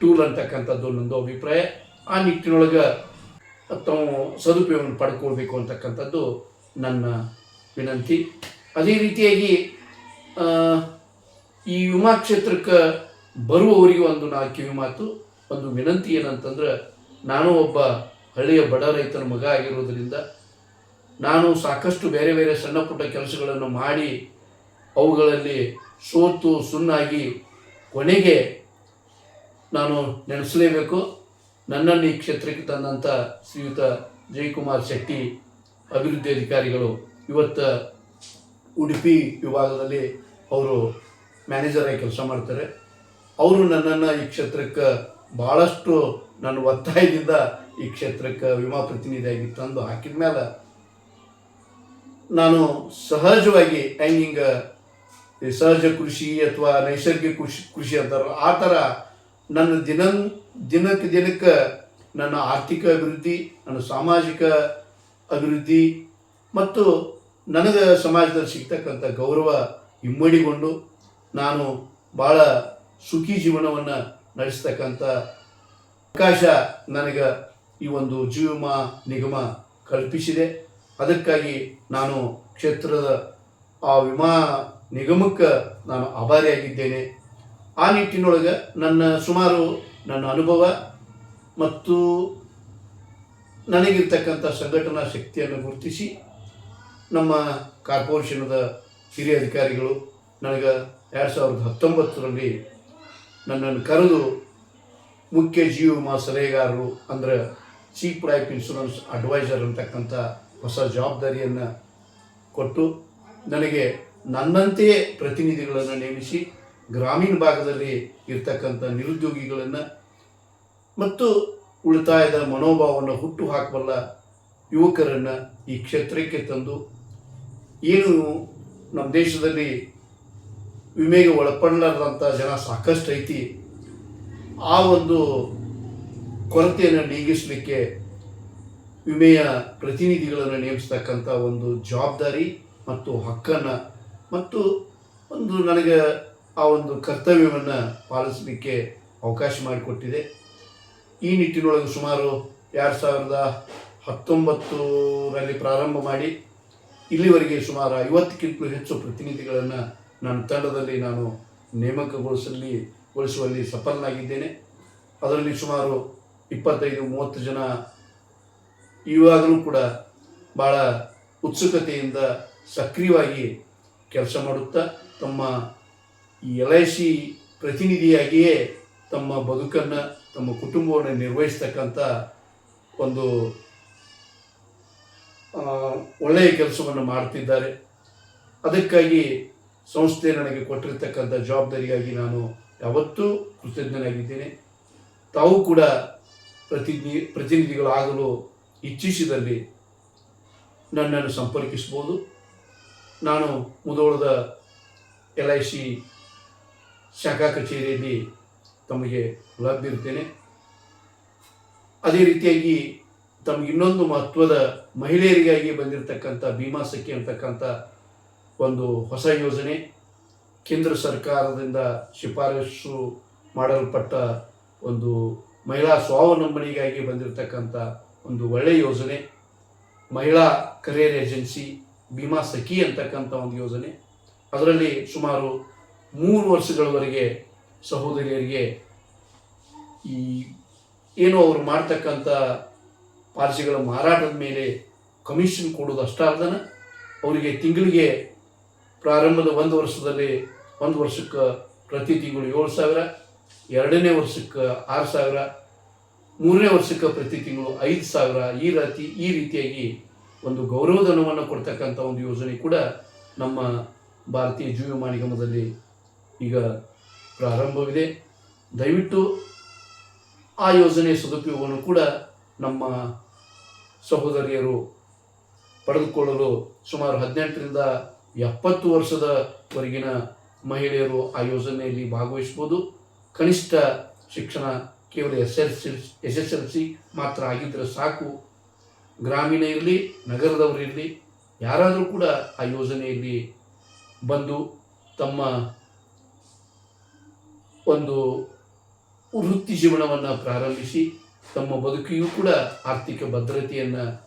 ಟೂಲ್ ಅಂತಕ್ಕಂಥದ್ದು ನಂದು ಅಭಿಪ್ರಾಯ. ಆ ನಿಟ್ಟಿನೊಳಗೆ ತಾವು ಸದುಪಯೋಗವನ್ನು ಪಡ್ಕೊಳ್ಬೇಕು ಅಂತಕ್ಕಂಥದ್ದು ನನ್ನ ವಿನಂತಿ. ಅದೇ ರೀತಿಯಾಗಿ ಈ ವಿಮಾ ಕ್ಷೇತ್ರಕ್ಕೆ ಬರುವವರಿಗೆ ಒಂದು ನಾ ಕಿವಿ ಒಂದು ವಿನಂತಿ ಏನಂತಂದ್ರೆ, ನಾನು ಒಬ್ಬ ಹಳ್ಳಿಯ ಬಡ ರೈತನ ಮಗ ಆಗಿರೋದ್ರಿಂದ ನಾನು ಸಾಕಷ್ಟು ಬೇರೆ ಬೇರೆ ಸಣ್ಣ ಪುಟ್ಟ ಕೆಲಸಗಳನ್ನು ಮಾಡಿ ಅವುಗಳಲ್ಲಿ ಸೋತು ಸುನ್ನಾಗಿ ಕೊನೆಗೆ ನಾನು ನೆನೆಸಲೇಬೇಕು. ನನ್ನನ್ನು ಈ ಕ್ಷೇತ್ರಕ್ಕೆ ತಂದಂಥ ಶ್ರೀಯುತ ಜಯಕುಮಾರ್ ಶೆಟ್ಟಿ ಅಭಿವೃದ್ಧಿ ಅಧಿಕಾರಿಗಳು ಇವತ್ತು ಉಡುಪಿ ವಿಭಾಗದಲ್ಲಿ ಅವರು ಮ್ಯಾನೇಜರ್ ಆಗಿ ಕೆಲಸ ಮಾಡ್ತಾರೆ. ಅವರು ನನ್ನನ್ನು ಈ ಕ್ಷೇತ್ರಕ್ಕೆ ಭಾಳಷ್ಟು ನನ್ನ ಒತ್ತಾಯದಿಂದ ಈ ಕ್ಷೇತ್ರಕ್ಕೆ ವಿಮಾ ಪ್ರತಿನಿಧಿಯಾಗಿ ತಂದು ಹಾಕಿದ ಮೇಲೆ ನಾನು ಸಹಜವಾಗಿ ಹೆಂಗಿಂಗ ಈ ಸಹಜ ಕೃಷಿ ಅಥವಾ ನೈಸರ್ಗಿಕ ಕೃಷಿ ಕೃಷಿ ಅಂತಾರೋ ಆ ಥರ ನನ್ನ ದಿನ, ದಿನಕ್ಕೆ ದಿನಕ್ಕೆ ನನ್ನ ಆರ್ಥಿಕ ಅಭಿವೃದ್ಧಿ, ನನ್ನ ಸಾಮಾಜಿಕ ಅಭಿವೃದ್ಧಿ ಮತ್ತು ನನಗೆ ಸಮಾಜದಲ್ಲಿ ಸಿಗ್ತಕ್ಕಂಥ ಗೌರವ ಇಮ್ಮಡಿಗೊಂಡು ನಾನು ಭಾಳ ಸುಖಿ ಜೀವನವನ್ನು ನಡೆಸ್ತಕ್ಕಂಥ ಅವಕಾಶ ನನಗೆ ಈ ಒಂದು ಜೀವಮ ನಿಗಮ ಕಲ್ಪಿಸಿದೆ. ಅದಕ್ಕಾಗಿ ನಾನು ಕ್ಷೇತ್ರದ ಆ ವಿಮಾ ನಿಗಮಕ್ಕೆ ನಾನು ಆಭಾರಿಯಾಗಿದ್ದೇನೆ. ಆ ನಿಟ್ಟಿನೊಳಗೆ ನನ್ನ ಸುಮಾರು ನನ್ನ ಅನುಭವ ಮತ್ತು ನನಗಿರ್ತಕ್ಕಂಥ ಸಂಘಟನಾ ಶಕ್ತಿಯನ್ನು ಗುರುತಿಸಿ ನಮ್ಮ ಕಾರ್ಪೊರೇಷನದ ಹಿರಿಯ ಅಧಿಕಾರಿಗಳು ನನಗೆ ಎರಡು ಸಾವಿರದ ಹತ್ತೊಂಬತ್ತರಲ್ಲಿ ನನ್ನನ್ನು ಕರೆದು ಮುಖ್ಯ ಜೀವ ವಿಮಾ ಸಲಹೆಗಾರರು ಅಂದರೆ ಚೀಫ್ ಲೈಫ್ ಇನ್ಶೂರೆನ್ಸ್ ಅಡ್ವೈಸರ್ ಅಂತಕ್ಕಂಥ ಹೊಸ ಜವಾಬ್ದಾರಿಯನ್ನು ಕೊಟ್ಟು ನನಗೆ ನನ್ನಂತೆಯೇ ಪ್ರತಿನಿಧಿಗಳನ್ನು ನೇಮಿಸಿ ಗ್ರಾಮೀಣ ಭಾಗದಲ್ಲಿ ಇರ್ತಕ್ಕಂಥ ನಿರುದ್ಯೋಗಿಗಳನ್ನು ಮತ್ತು ಉಳಿತಾಯದ ಮನೋಭಾವವನ್ನು ಹುಟ್ಟು ಹಾಕಬಲ್ಲ ಯುವಕರನ್ನು ಈ ಕ್ಷೇತ್ರಕ್ಕೆ ತಂದು ಏನು ನಮ್ಮ ದೇಶದಲ್ಲಿ ವಿಮೆಗೆ ಒಳಪಡಲಾರ್ದಂಥ ಜನ ಸಾಕಷ್ಟು ಐತಿ. ಆ ಒಂದು ಕೊರತೆಯನ್ನು ನೀಗಿಸಲಿಕ್ಕೆ ವಿಮೆಯ ಪ್ರತಿನಿಧಿಗಳನ್ನು ನೇಮಿಸ್ತಕ್ಕಂಥ ಒಂದು ಜವಾಬ್ದಾರಿ ಮತ್ತು ಹಕ್ಕನ್ನು ಮತ್ತು ಒಂದು ನನಗೆ ಆ ಒಂದು ಕರ್ತವ್ಯವನ್ನು ಪಾಲಿಸಲಿಕ್ಕೆ ಅವಕಾಶ ಮಾಡಿಕೊಟ್ಟಿದೆ. ಈ ನಿಟ್ಟಿನೊಳಗೆ ಸುಮಾರು ಎರಡು ಸಾವಿರದ ಹತ್ತೊಂಬತ್ತರಲ್ಲಿ ಪ್ರಾರಂಭ ಮಾಡಿ, ಇಲ್ಲಿವರೆಗೆ ಸುಮಾರು ಐವತ್ತಕ್ಕಿಂತಲೂ ಹೆಚ್ಚು ಪ್ರತಿನಿಧಿಗಳನ್ನು ನನ್ನ ತಂಡದಲ್ಲಿ ನಾನು ನೇಮಕಗೊಳಿಸಲಿ, ಗೊಳಿಸುವಲ್ಲಿ ಸಫಲನಾಗಿದ್ದೇನೆ. ಅದರಲ್ಲಿ ಸುಮಾರು ಇಪ್ಪತ್ತೈದು, ಮೂವತ್ತು ಜನ ಇವಾಗಲೂ ಕೂಡ ಭಾಳ ಉತ್ಸುಕತೆಯಿಂದ ಸಕ್ರಿಯವಾಗಿ ಕೆಲಸ ಮಾಡುತ್ತಾ ತಮ್ಮ ಈ ಎಲ್ ಐ ಸಿ ಪ್ರತಿನಿಧಿಯಾಗಿಯೇ ತಮ್ಮ ಬದುಕನ್ನು, ತಮ್ಮ ಕುಟುಂಬವನ್ನು ನಿರ್ವಹಿಸ್ತಕ್ಕಂಥ ಒಂದು ಒಳ್ಳೆಯ ಕೆಲಸವನ್ನು ಮಾಡ್ತಿದ್ದಾರೆ. ಅದಕ್ಕಾಗಿ ಸಂಸ್ಥೆ ನನಗೆ ಕೊಟ್ಟಿರ್ತಕ್ಕಂಥ ಜವಾಬ್ದಾರಿಯಾಗಿ ನಾನು ಯಾವತ್ತೂ ಕೃತಜ್ಞನಾಗಿದ್ದೇನೆ. ತಾವು ಕೂಡ ಪ್ರತಿನಿಧಿ, ಪ್ರತಿನಿಧಿಗಳಾಗಲು ಇಚ್ಛಿಸಿದಲ್ಲಿ ನನ್ನನ್ನು ಸಂಪರ್ಕಿಸ್ಬೋದು ನಾನು ಮುದೋಳದ ಎಲ್ ಐ ಸಿ ಶಾಖಾ ಕಚೇರಿಯಲ್ಲಿ ತಮಗೆ ಲಭ್ಯರಿದ್ದೇನೆ ಅದೇ ರೀತಿಯಾಗಿ ತಮಗೆ ಇನ್ನೊಂದು ಮಹತ್ವದ ಮಹಿಳೆಯರಿಗಾಗಿ ಬಂದಿರತಕ್ಕಂಥ ಭೀಮಾ ಸಖಿ ಅಂತಕ್ಕಂಥ ಒಂದು ಹೊಸ ಯೋಜನೆ ಕೇಂದ್ರ ಸರ್ಕಾರದಿಂದ ಶಿಫಾರಸು ಮಾಡಲ್ಪಟ್ಟ ಒಂದು ಮಹಿಳಾ ಸ್ವಾವಲಂಬನೆಗಾಗಿ ಬಂದಿರತಕ್ಕಂಥ ಒಂದು ಒಳ್ಳೆಯ ಯೋಜನೆ. ಮಹಿಳಾ ಕರಿಯರ್ ಏಜೆನ್ಸಿ ಭೀಮಾ ಸಖಿ ಅಂತಕ್ಕಂಥ ಒಂದು ಯೋಜನೆ. ಅದರಲ್ಲಿ ಸುಮಾರು ಮೂರು ವರ್ಷಗಳವರೆಗೆ ಸಹೋದರಿಯರಿಗೆ ಈ ಏನು ಅವರು ಮಾಡ್ತಕ್ಕಂಥ ಪಾಲಿಸಿಗಳ ಮಾರಾಟದ ಮೇಲೆ ಕಮಿಷನ್ ಕೊಡೋದು ಅಷ್ಟೇ ಅಲ್ದನ, ಅವರಿಗೆ ತಿಂಗಳಿಗೆ ಪ್ರಾರಂಭದ ಒಂದು ವರ್ಷದಲ್ಲಿ ಒಂದು ವರ್ಷಕ್ಕೆ ಪ್ರತಿ ತಿಂಗಳು ಏಳು ಸಾವಿರ, ಎರಡನೇ ವರ್ಷಕ್ಕೆ ಆರು ಸಾವಿರ, ಮೂರನೇ ವರ್ಷಕ್ಕೆ ಪ್ರತಿ ತಿಂಗಳು ಐದು ಸಾವಿರ, ಈ ರೀತಿ, ಈ ರೀತಿಯಾಗಿ ಒಂದು ಗೌರವಧನವನ್ನು ಕೊಡ್ತಕ್ಕಂಥ ಒಂದು ಯೋಜನೆ ಕೂಡ ನಮ್ಮ ಭಾರತೀಯ ಜೀವ ವಿಮಾ ನಿಗಮದಲ್ಲಿ ಈಗ ಪ್ರಾರಂಭವಿದೆ. ದಯವಿಟ್ಟು ಆ ಯೋಜನೆಯ ಸದುಪಯೋಗವನ್ನು ಕೂಡ ನಮ್ಮ ಸಹೋದರಿಯರು ಪಡೆದುಕೊಳ್ಳಲು ಸುಮಾರು ಹದಿನೆಂಟರಿಂದ ಎಪ್ಪತ್ತು ವರ್ಷದವರೆಗಿನ ಮಹಿಳೆಯರು ಆ ಯೋಜನೆಯಲ್ಲಿ ಭಾಗವಹಿಸ್ಬೋದು ಕನಿಷ್ಠ ಶಿಕ್ಷಣ ಕೇವಲ S L C S S L C ಮಾತ್ರ ಆಗಿದ್ದರೆ ಸಾಕು. ಗ್ರಾಮೀಣ ಇರಲಿ ನಗರದವರಿರಲಿ ಯಾರಾದರೂ ಕೂಡ ಆ ಯೋಜನೆಯಲ್ಲಿ ಬಂದು ತಮ್ಮ ಒಂದು ವೃತ್ತಿ ಜೀವನವನ್ನು ಪ್ರಾರಂಭಿಸಿ ತಮ್ಮ ಬದುಕಿಯೂ ಕೂಡ ಆರ್ಥಿಕ ಭದ್ರತೆಯನ್ನು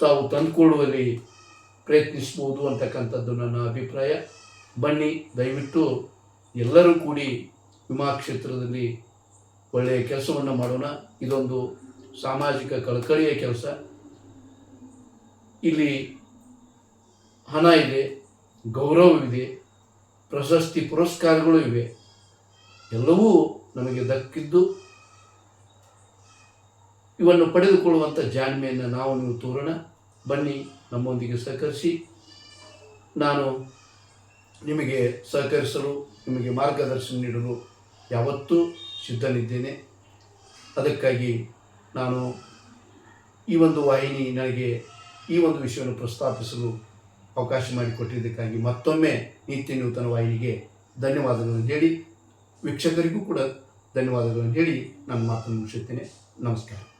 ತಾವು ತಂದುಕೊಳ್ಳುವಲ್ಲಿ ಪ್ರಯತ್ನಿಸ್ಬೋದು ಅಂತಕ್ಕಂಥದ್ದು ನನ್ನ ಅಭಿಪ್ರಾಯ. ಬನ್ನಿ, ದಯವಿಟ್ಟು ಎಲ್ಲರೂ ಕೂಡಿ ವಿಮಾ ಕ್ಷೇತ್ರದಲ್ಲಿ ಒಳ್ಳೆಯ ಕೆಲಸವನ್ನು ಮಾಡೋಣ. ಇದೊಂದು ಸಾಮಾಜಿಕ ಕಳಕಳಿಯ ಕೆಲಸ. ಇಲ್ಲಿ ಹಣ ಇದೆ, ಗೌರವವಿದೆ. ಪ್ರಶಸ್ತಿ ಪುರಸ್ಕಾರಗಳು ಇವೆ. ಎಲ್ಲವೂ ನಮಗೆ ದಕ್ಕಿದ್ದು ಇವನ್ನು ಪಡೆದುಕೊಳ್ಳುವಂಥ ಜಾಣ್ಮೆಯನ್ನು ನಾವು ನೀವು ತೋರೋಣ. ಬನ್ನಿ, ನಮ್ಮೊಂದಿಗೆ ಸಹಕರಿಸಿ. ನಾನು ನಿಮಗೆ ಸಹಕರಿಸಲು, ನಿಮಗೆ ಮಾರ್ಗದರ್ಶನ ನೀಡಲು ಯಾವತ್ತೂ ಸಿದ್ಧನಿದ್ದೇನೆ. ಅದಕ್ಕಾಗಿ ನಾನು ಈ ಒಂದು ವಾಹಿನಿ ನನಗೆ ಈ ಒಂದು ವಿಷಯವನ್ನು ಪ್ರಸ್ತಾಪಿಸಲು ಅವಕಾಶ ಮಾಡಿಕೊಟ್ಟಿದ್ದಕ್ಕಾಗಿ ಮತ್ತೊಮ್ಮೆ ನಿತ್ಯ ನೂತನ ವಾಹಿನಿಗೆ ಧನ್ಯವಾದಗಳನ್ನು ಹೇಳಿ, ವೀಕ್ಷಕರಿಗೂ ಕೂಡ ಧನ್ಯವಾದಗಳನ್ನು ಹೇಳಿ ನನ್ನ ಮಾತನ್ನು ಮುಗಿಸುತ್ತೇನೆ ನಮಸ್ಕಾರ.